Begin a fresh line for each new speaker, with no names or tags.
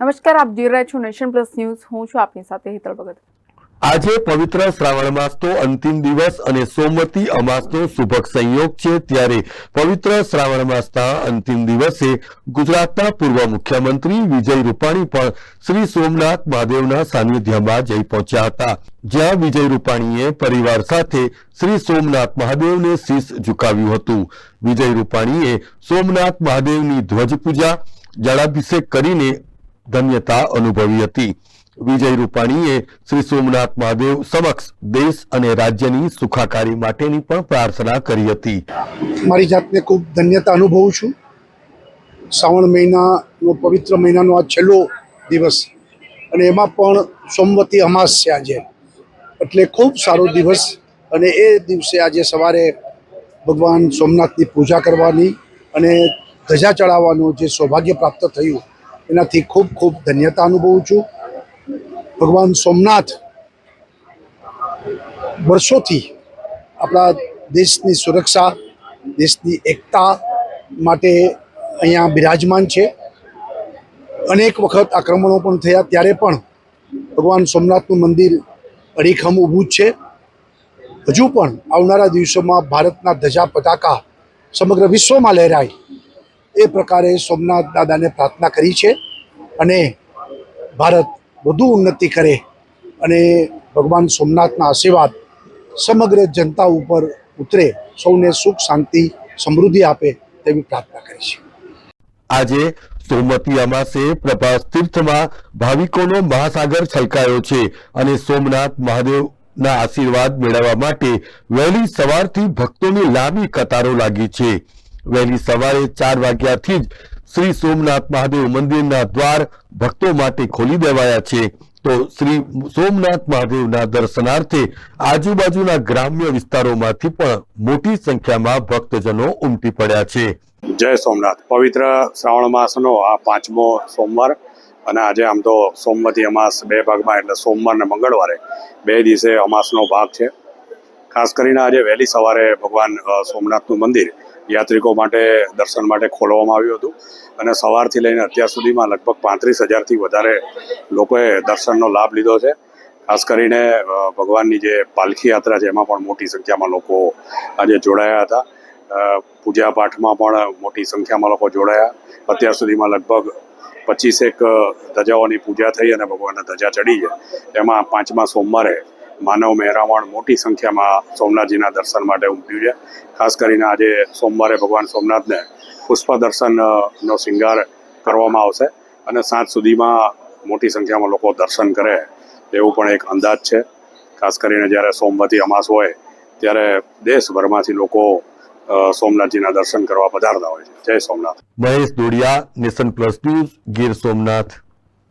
નમસ્કાર, આપ જોઈ રહ્યા છો નેશન પ્લસ ન્યૂઝ. હું છું આપની સાથે હેતલ ભગત.
આજે પવિત્ર શ્રાવણ માસનો અંતિમ દિવસ અને સોમવતી અમાસનો શુભક સંયોગ છે. ત્યારે પવિત્ર શ્રાવણ માસના અંતિમ દિવસે ગુજરાતના પૂર્વ મુખ્યમંત્રી વિજય રૂપાણી પણ શ્રી સોમનાથ મહાદેવના સાનિધ્યમાં જઈ પહોંચ્યા હતા. જ્યાં વિજય રૂપાણીએ પરિવાર સાથે શ્રી સોમનાથ મહાદેવને શીશ ઝુકાવ્યું હતું. વિજય રૂપાણીએ સોમનાથ મહાદેવની ધ્વજ પૂજા જળાભિષેક કરીને ધન્યતા અનુભવી હતી. વિજય રૂપાણીએ શ્રી સોમનાથ મહાદેવ સમક્ષ દેશ અને રાજ્યની સુખાકારી માટેની પણ પ્રાર્થના કરી હતી.
મારી જાતને ખૂબ ધન્યતા અનુભવું છું. શ્રાવણ મહિનાનો, પવિત્ર મહિનાનો આ છેલ્લો દિવસ અને એમાં પણ સોમવતી અમાસ છે. આજે એટલે ખૂબ સારો દિવસ અને એ દિવસે આજે સવારે ભગવાન સોમનાથની પૂજા કરવાની અને ધજા ચડાવવાનું જે સૌભાગ્ય પ્રાપ્ત થયું એનાથી ખૂબ ખૂબ ધન્યતા અનુભવું છું. ભગવાન સોમનાથ વર્ષોથી આપણા દેશની સુરક્ષા, દેશની એકતા માટે અહીંયા બિરાજમાન છે. અનેક વખત આક્રમણો પણ થયા, ત્યારે પણ ભગવાન સોમનાથનું મંદિર અડીખમ ઊભું જ છે. હજુ પણ આવનારા દિવસોમાં ભારતના ધજા પતાકા સમગ્ર વિશ્વમાં લહેરાય. એ પ્રકારે સોમનાથ દાદાને પ્રાર્થના કરી છે અને ભારત વધુ ઉન્નતિ કરે અને ભગવાન સોમનાથના આશીર્વાદ સમગ્ર જનતા ઉપર ઉતરે, સૌને સુખ, શાંતિ, સમૃદ્ધિ આપે તેવી પ્રાર્થના કરી છે.
આજે સોમવતી અમાસે પ્રભાસ તીર્થમાં ભાવિકોનો મહાસાગર છલકાયો છે અને સોમનાથ મહાદેવના આશીર્વાદ મેળવવા માટે વહેલી સવારથી ભક્તોની લાંબી કતારો લાગી છે. વહેલી સવારે ચાર વાગ્યાથી જ શ્રી સોમનાથ મહાદેવ મંદિરના દ્વાર ભક્તો માટે ખોલી દેવાયા છે. તો શ્રી સોમનાથ મહાદેવના દર્શનાર્થે આજુબાજુના ગ્રામ્ય વિસ્તારોમાંથી પણ મોટી સંખ્યામાં ભક્તજનો ઉમટી પડ્યા છે.
જય સોમનાથ. પવિત્ર શ્રાવણ માસનો આ પાંચમો સોમવાર અને આજે આમ તો સોમવતી અમાસ બે ભાગમાં એટલે સોમવાર ને મંગળવારે બે દિવસે અમાસનો ભાગ છે. ખાસ કરીને આજે વહેલી સવારે ભગવાન સોમનાથનું મંદિર યાત્રિકો માટે દર્શન માટે ખોલવામાં આવ્યું હતું. અને સવારથી લઈને અત્યાર સુધીમાં લગભગ પાંત્રીસ હજારથી વધારે લોકોએ દર્શનનો લાભ લીધો છે. ખાસ કરીને ભગવાનની જે પાલખી યાત્રા છે, એમાં પણ મોટી સંખ્યામાં લોકો આજે જોડાયા હતા. પૂજા પાઠમાં પણ મોટી સંખ્યામાં લોકો જોડાયા. અત્યાર સુધીમાં લગભગ પચીસેક ધજાઓની પૂજા થઈ અને ભગવાનના ધજા ચડી છે. એમાં પાંચમા સોમવારે માનવ મહેરામણ મોટી સંખ્યામાં સોમનાથજીના દર્શન માટે ઉમટ્યું છે. ખાસ કરીને આજે સોમવારે ભગવાન સોમનાથને પુષ્પ દર્શનનો શિંગાર કરવામાં આવશે અને સાંજ સુધીમાં મોટી સંખ્યામાં લોકો દર્શન કરે એવું પણ એક અંદાજ છે. ખાસ કરીને જ્યારે સોમવતી અમાસ હોય ત્યારે દેશભરમાંથી લોકો સોમનાથજીના દર્શન કરવા પધારતા હોય છે. Jai Somnath.
Mahesh Dodiya, nation plus news, Gir Somnath.